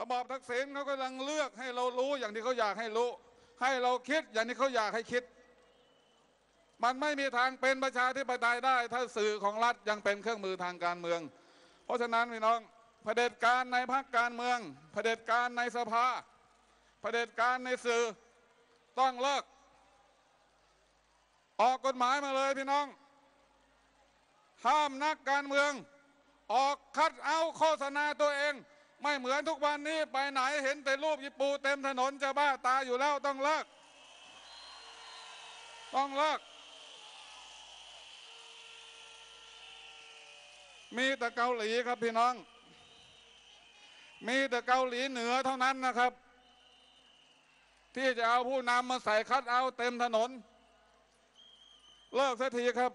ระบอบทักษิณเขากำลังเลือกให้เรารู้อย่างที่เขาอยากให้รู้ ให้เราคิดอย่างที่เขาอยากให้คิด มันไม่มีทางเป็นประชาธิปไตยได้ ถ้าสื่อของรัฐยังเป็นเครื่องมือทางการเมือง เพราะฉะนั้นพี่น้องเผด็จการในพรรคการเมืองเผด็จการในสภาเผด็จการในสื่อต้องเลิก ออกกฎหมายมาเลยพี่น้อง ห้ามนักการเมือง ออกคัดเอาโฆษณาตัวเอง ไม่เหมือนทุกวันนี้ไปไหนเห็นแต่รูปญี่ปูเต็มถนนจะบ้าตาอยู่แล้วต้องเลิก ต้องเลิก มีแต่เกาหลีครับพี่น้อง มีแต่เกาหลีเหนือเท่านั้นนะครับ ที่จะเอาผู้นำมาใส่คัดเอาเต็มถนน เลิกสักทีครับ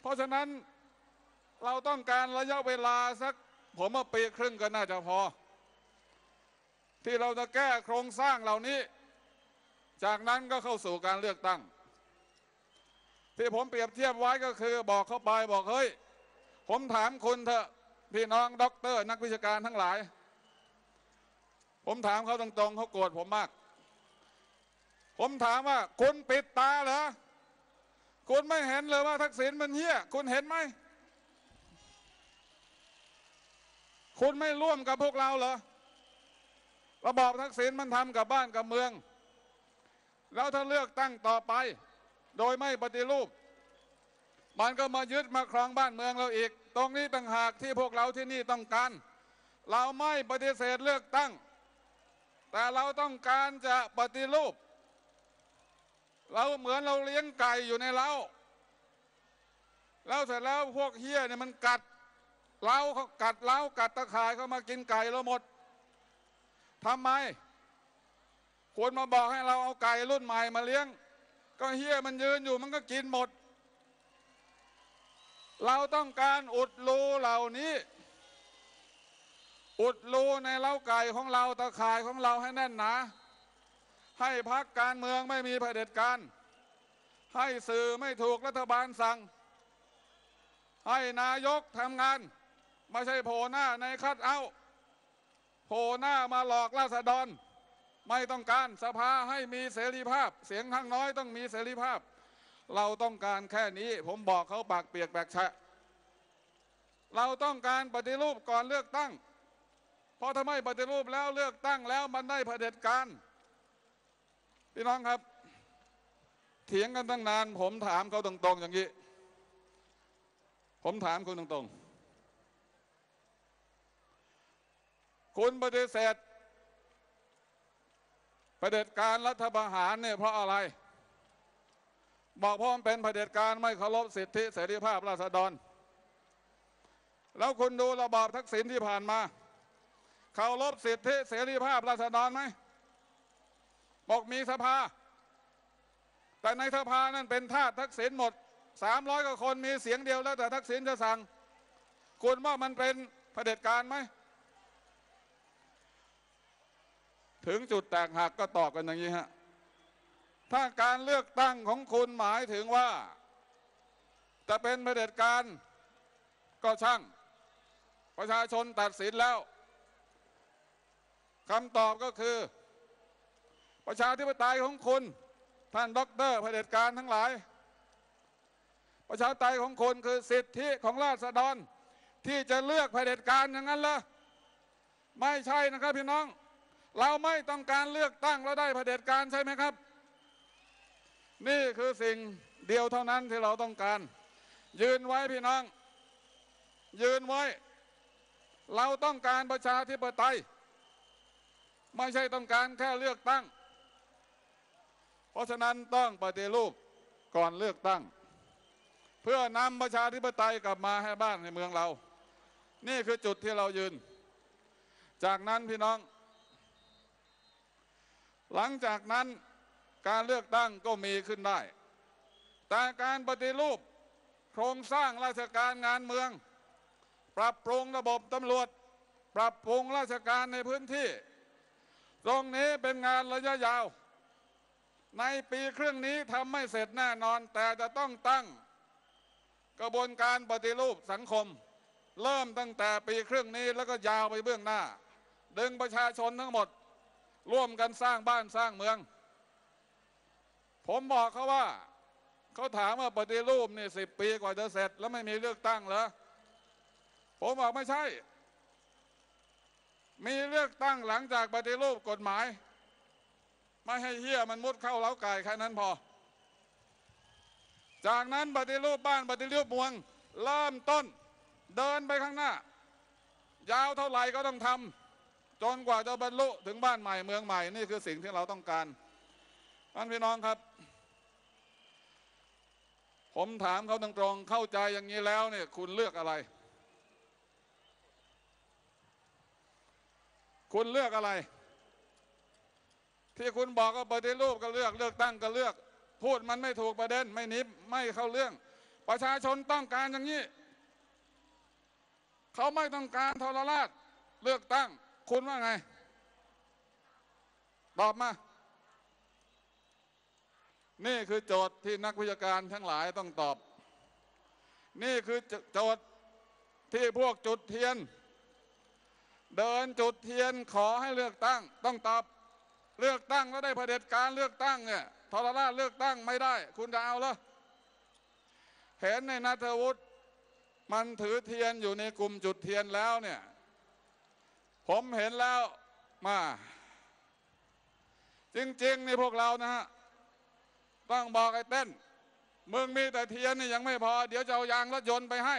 เพราะฉะนั้นเราต้องการระยะเวลาสัก ผมว่าปีครึ่งก็น่าจะพอ ที่เราจะแก้โครงสร้างเหล่านี้ จากนั้นก็เข้าสู่การเลือกตั้ง ที่ผมเปรียบเทียบไว้ก็คือบอกเข้าไปบอกเฮ้ย ผมถามคุณเถอะพี่น้องด็อกเตอร์ นักวิชาการทั้งหลาย ผมถามเขาตรงๆเขาโกรธผมมาก ผมถามว่า คุณปิดตาเหรอคุณไม่เห็นเลยว่าทักษิณมันเหี้ย คุณเห็นไหม คุณไม่ร่วมกับพวกเราเหรอระบอบทักษิณมันทำกับบ้านกับเมือง แล้วถ้าเลือกตั้งต่อไป โดยไม่ปฏิรูป มันก็มายึดมาครองบ้านเมืองเราอีก ตรงนี้ต่างหากที่พวกเราที่นี่ต้องการ เราไม่ปฏิเสธเลือกตั้ง แต่เราต้องการจะปฏิรูป เราเหมือนเราเลี้ยงไก่อยู่ในเล้าแล้วเสร็จแล้วพวกเฮี้ยเนี่ยมันกัด เล้าเขากัดเล้ากัดตะข่ายเขามากินไก่เราหมดทำไมควรมาบอกให้เราเอาไก่รุ่นใหม่มาเลี้ยง ก็เฮี้ยมันยืนอยู่มันก็กินหมด เราต้องการอุดรูเหล่านี้ อุดรูในเล้าไก่ของเราตะข่ายของเราให้แน่นหนาให้พักการเมืองไม่มีเผด็จการให้สื่อไม่ถูกรัฐบาลสั่ง ให้นายกทำงาน ไม่ใช่โผล่หน้าในคัดเอาโผล่หน้ามาหลอกราษฎร ไม่ต้องการสภาให้มีเสรีภาพ เสียงข้างน้อยต้องมีเสรีภาพ เราต้องการแค่นี้ ผมบอกเขาปากเปียกแบกแฉะเราต้องการปฏิรูปก่อนเลือกตั้ง เพราะถ้าไม่ปฏิรูปแล้วเลือกตั้งแล้วมันได้เผด็จการพี่น้องครับ เถียงกันตั้งนาน ผมถามเขาตรงๆ อย่างนี้ ผมถามคุณตรงๆ คุณปฏิเสธประเผด็จการรัฐประหารเนี่ยเพราะอะไร บอกพราะมันเป็นเผด็จการไม่เคารพสิทธิเสรีภาพราษฎร แล้วคุณดูระบอบทักษิณที่ผ่านมาเคารพสิทธิเสรีภาพราษฎรไหมบอกมีสภา แต่ในสภานั่นเป็นทาสทักษิณหมดสามร้อยกว่าคนมีเสียงเดียวแล้วแต่ทักษิณจะสั่ง คุณว่ามันเป็นเผด็จการไหม ถึงจุดแตกหักก็ตอบกันอย่างนี้ฮะถ้าการเลือกตั้งของคุณหมายถึงว่า จะเป็นเผด็จการก็ช่าง ประชาชนตัดสินแล้วคำตอบก็คือ ประชาธิปไตยของคุณ ท่านด็อกเตอร์เผด็จการทั้งหลาย ประชาธิปไตยของคุณคือสิทธิของราษฎร ที่จะเลือกเผด็จการอย่างนั้นเหรอไม่ใช่นะครับพี่น้อง เราไม่ต้องการเลือกตั้งแล้วได้เผด็จการใช่ไหมครับ นี่คือสิ่งเดียวเท่านั้นที่เราต้องการ ยืนไว้พี่น้อง ยืนไว้ เราต้องการประชาธิปไตย ไม่ใช่ต้องการแค่เลือกตั้ง เพราะฉะนั้นต้องปฏิรูปก่อนเลือกตั้ง เพื่อนำประชาธิปไตยกลับมาให้บ้านในเมืองเรา นี่คือจุดที่เรายืน จากนั้นพี่น้อง หลังจากนั้นการเลือกตั้งก็มีขึ้นได้ แต่การปฏิรูปโครงสร้างราชการงานเมือง ปรับปรุงระบบตำรวจ ปรับปรุงราชการในพื้นที่ ตรงนี้เป็นงานระยะยาว ในปีครึ่งนี้ทำไม่เสร็จแน่นอน แต่จะต้องตั้ง กระบวนการปฏิรูปสังคม เริ่มตั้งแต่ปีครึ่งนี้แล้วก็ยาวไปเบื้องหน้า ดึงประชาชนทั้งหมด ร่วมกันสร้างบ้านสร้างเมือง ผมบอกเขาว่า เขาถามว่าปฏิรูปนี่สิบปีกว่าจะเสร็จ แล้วไม่มีเลือกตั้งเหรอผมบอกไม่ใช่ มีเลือกตั้งหลังจากปฏิรูปกฎหมาย ไม่ให้เหี้ยมันมุดเข้าเล้าไก่แค่นั้นพอ จากนั้นปฏิรูปบ้านปฏิรูปเมืองเริ่มต้นเดินไปข้างหน้า ยาวเท่าไหร่ก็ต้องทำ จนกว่าจะบรรลุถึงบ้านใหม่เมืองใหม่นี่คือสิ่งที่เราต้องการท่านพี่น้องครับ ผมถามเขาตรงๆเข้าใจอย่างนี้แล้วเนี่ยคุณเลือกอะไร คุณเลือกอะไร ที่คุณบอกว่าปฏิรูปก็เลือกเลือกตั้งก็เลือก พูดมันไม่ถูกประเด็นไม่นิบไม่เข้าเรื่อง ประชาชนต้องการอย่างนี้ เขาไม่ต้องการทรราชเลือกตั้ง คุณว่าไง ตอบมา นี่คือโจทย์ที่นักวิชาการทั้งหลายต้องตอบ นี่คือโจทย์ที่พวกจุดเทียน เดินจุดเทียนขอให้เลือกตั้ง ต้องตอบเลือกตั้งแล้วได้เผด็จการเลือกตั้งเนี่ยทรราชเลือกตั้งไม่ได้ คุณจะเอาเหรอเห็นในนัทวุฒิมันถือเทียนอยู่ในกลุ่มจุดเทียนแล้วเนี่ย ผมเห็นแล้วมา จริงๆนี่พวกเรานะฮะ ต้องบอกไอ้เต้น มึงมีแต่เทียนนี่ยังไม่พอ เดี๋ยวจะเอายางรถยนต์ไปให้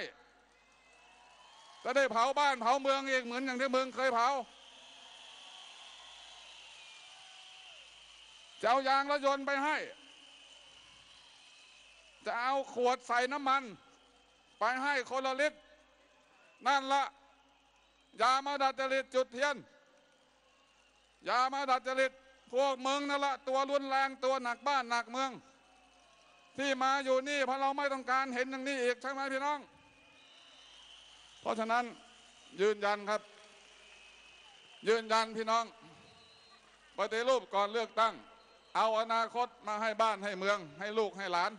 จะได้เผาบ้านเผาเมืองอีกเหมือนอย่างที่มึงเคยเผาจะเอายางรถยนต์ไปให้ จะเอาขวดใส่น้ำมัน ไปให้คนละลิตรนั่นละ อย่ามาดัดจริตจุดเทียน อย่ามาดัดจริตพวกเมึงนั่นละตัวรุนแรงตัวหนักบ้านหนักเมือง ที่มาอยู่นี่เพราะเราไม่ต้องการเห็นอย่างนี้อีกใช่ไหมพี่น้อง เพราะฉะนั้นยืนยันครับ ยืนยันพี่น้องปฏิรูปก่อนเลือกตั้ง เอาอนาคตมาให้บ้านให้เมือง ให้ลูกให้หลาน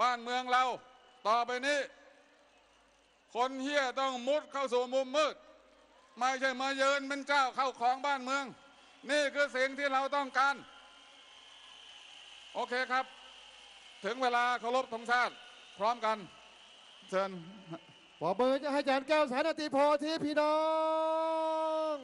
บ้านเมืองเราต่อไปนี้ คนเฮี้ยต้องมุดเข้าสู่มุมมืด ไม่ใช่มาเยินเป็นเจ้าเข้าของบ้านเมือง นี่คือสิ่งที่เราต้องการ โอเคครับ ถึงเวลาเคารพธงชาติพร้อมกัน เชิญปรบอร์จะให้อาจารย์แก้วสารติโพธิพี่น้อง